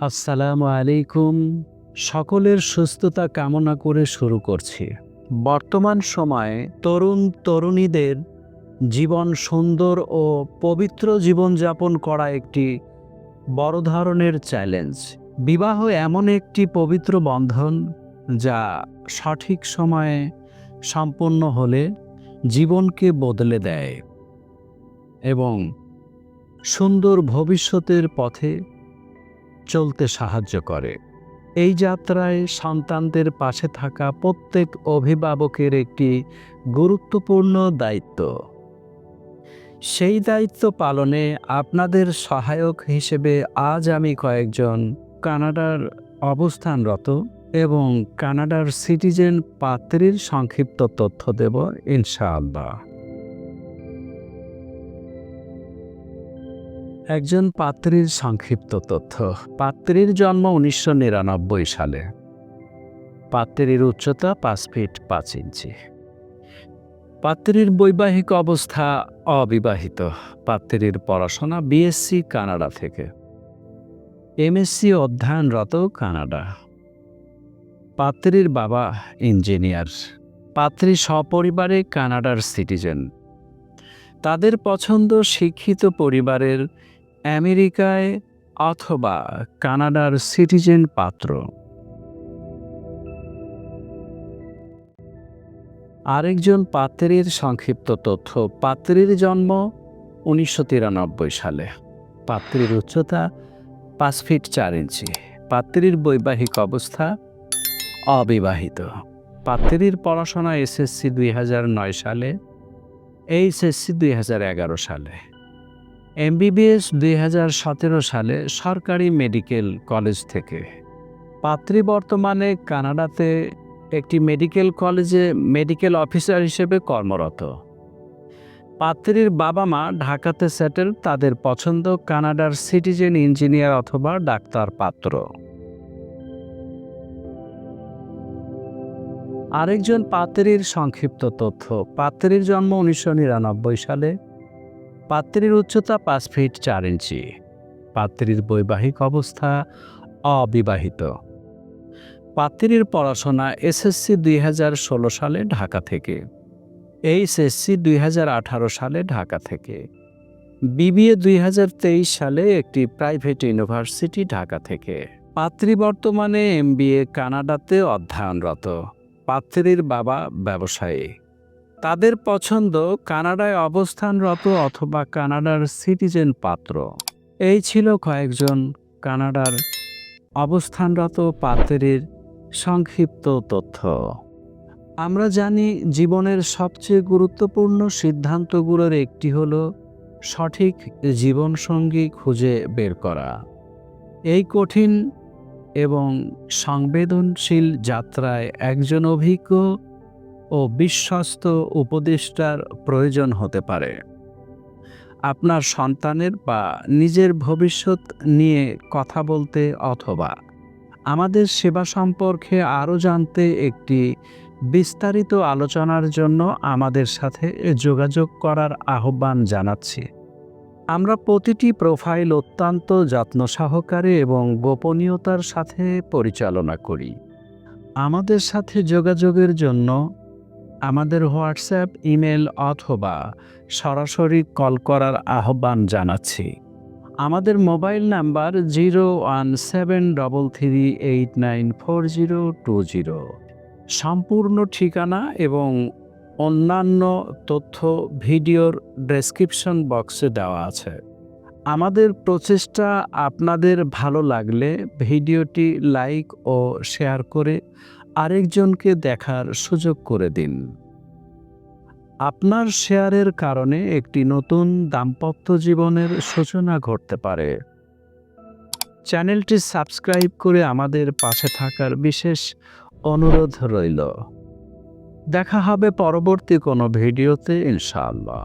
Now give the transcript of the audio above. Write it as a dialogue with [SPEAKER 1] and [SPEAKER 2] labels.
[SPEAKER 1] আসসালামু আলাইকুম। সকলের সুস্থতা কামনা করে শুরু করছি। বর্তমান সময়ে তরুণ তরুণীদের জীবন সুন্দর ও পবিত্র জীবনযাপন করা একটি বড় ধরনের চ্যালেঞ্জ। বিবাহ এমন একটি পবিত্র বন্ধন যা সঠিক সময়ে সম্পন্ন হলে জীবনকে বদলে দেয় এবং সুন্দর ভবিষ্যতের পথে চলতে সাহায্য করে। এই যাত্রায় সন্তানদের পাশে থাকা প্রত্যেক অভিভাবকের একটি গুরুত্বপূর্ণ দায়িত্ব। সেই দায়িত্ব পালনে আপনাদের সহায়ক হিসেবে আজ আমি কয়েকজন কানাডার অবস্থানরত এবং কানাডার সিটিজেন পাত্রীর সংক্ষিপ্ত তথ্য দেব, ইনশাআল্লাহ। একজন পাত্রীর সংক্ষিপ্ত তথ্য। পাত্রীর জন্ম উনিশশো নিরানব্বই সালে। পাত্রীর উচ্চতা পাঁচ ফিট পাঁচ ইঞ্চি। পাত্রীর বৈবাহিক অবস্থা অবিবাহিত। পাত্রীর পড়াশোনা বিএসসি কানাডা থেকে। এমএসসি অধ্যয়নরত কানাডা। পাত্রীর বাবা ইঞ্জিনিয়ার। পাত্রী সপরিবারে কানাডার সিটিজেন। তাদের পছন্দ শিক্ষিত পরিবারের আমেরিকায় অথবা কানাডার সিটিজেন পাত্র। আরেকজন পাত্রীর সংক্ষিপ্ত তথ্য। পাত্রীর জন্ম উনিশশো তিরানব্বই সালে। পাত্রীর উচ্চতা পাঁচ ফিট চার ইঞ্চি। পাত্রীর বৈবাহিক অবস্থা অবিবাহিত। পাত্রীর পড়াশোনা এসএসসি দুই সালে, এইচএসসি দুই হাজার এগারো সালে। এমবিবিএস দুই হাজার সতেরো সালে সরকারি মেডিকেল কলেজ থেকে। পাত্রী বর্তমানে কানাডাতে একটি মেডিকেল কলেজে মেডিকেল অফিসার হিসেবে কর্মরত। পাত্রীর বাবা মা ঢাকাতে সেটেল, তাদের পছন্দ কানাডার সিটিজেন ইঞ্জিনিয়ার অথবা ডাক্তার পাত্র। আরেকজন পাত্রীর সংক্ষিপ্ত তথ্য, পাত্রীর জন্ম উনিশশো নিরানব্বই সালে। পাত্রীর উচ্চতা পাঁচ ফিট চার ইঞ্চি। পাত্রীর বৈবাহিক অবস্থা অবিবাহিত। পাত্রীর পড়াশোনা এসএসসি দুই ষোলো সালে ঢাকা থেকে। এইচএসসি দুই আঠারো সালে ঢাকা থেকে। বিবিএ দুই হাজার তেইশ সালে একটি প্রাইভেট ইউনিভার্সিটি ঢাকা থেকে। পাত্রী বর্তমানে এমবিএ কানাডাতে অধ্যয়নরত। পাত্রীর বাবা ব্যবসায়ী। তাদের পছন্দ কানাডায় অবস্থানরত অথবা কানাডার সিটিজেন পাত্র। এই ছিল কয়েকজন কানাডার অবস্থানরত পাত্রের সংক্ষিপ্ত তথ্য। আমরা জানি জীবনের সবচেয়ে গুরুত্বপূর্ণ সিদ্ধান্তগুলোর একটি হল সঠিক জীবনসঙ্গী খুঁজে বের করা। এই কঠিন এবং সংবেদনশীল যাত্রায় একজন অভিজ্ঞ ও বিশ্বস্ত উপদেষ্টার প্রয়োজন হতে পারে। আপনার সন্তানের বা নিজের ভবিষ্যৎ নিয়ে কথা বলতে অথবা আমাদের সেবা সম্পর্কে আরও জানতে একটি বিস্তারিত আলোচনার জন্য আমাদের সাথে যোগাযোগ করার আহ্বান জানাচ্ছি। আমরা প্রতিটি প্রোফাইল অত্যন্ত যত্ন সহকারে এবং গোপনীয়তার সাথে পরিচালনা করি। আমাদের সাথে যোগাযোগের জন্য আমাদের হোয়াটসঅ্যাপ, ইমেল অথবা সরাসরি কল করার আহ্বান জানাচ্ছি। আমাদের mobile number zero one seven double three eight nine four zero two zero. সম্পূর্ণ ঠিকানা এবং অন্যান্য তথ্য ভিডিওর ডেসক্রিপশন বক্সে দেওয়া আছে। আমাদের প্রচেষ্টা আপনাদের ভালো লাগলে ভিডিওটি লাইক ও শেয়ার করে আরেকজনকে দেখার সুযোগ করে দিন। আপনার শেয়ারের কারণে একটি নতুন দাম্পত্য জীবনের সূচনা ঘটতে পারে। চ্যানেলটি সাবস্ক্রাইব করে আমাদের পাশে থাকার বিশেষ অনুরোধ রইল। দেখা হবে পরবর্তী কোনো ভিডিওতে, ইনশাআল্লাহ।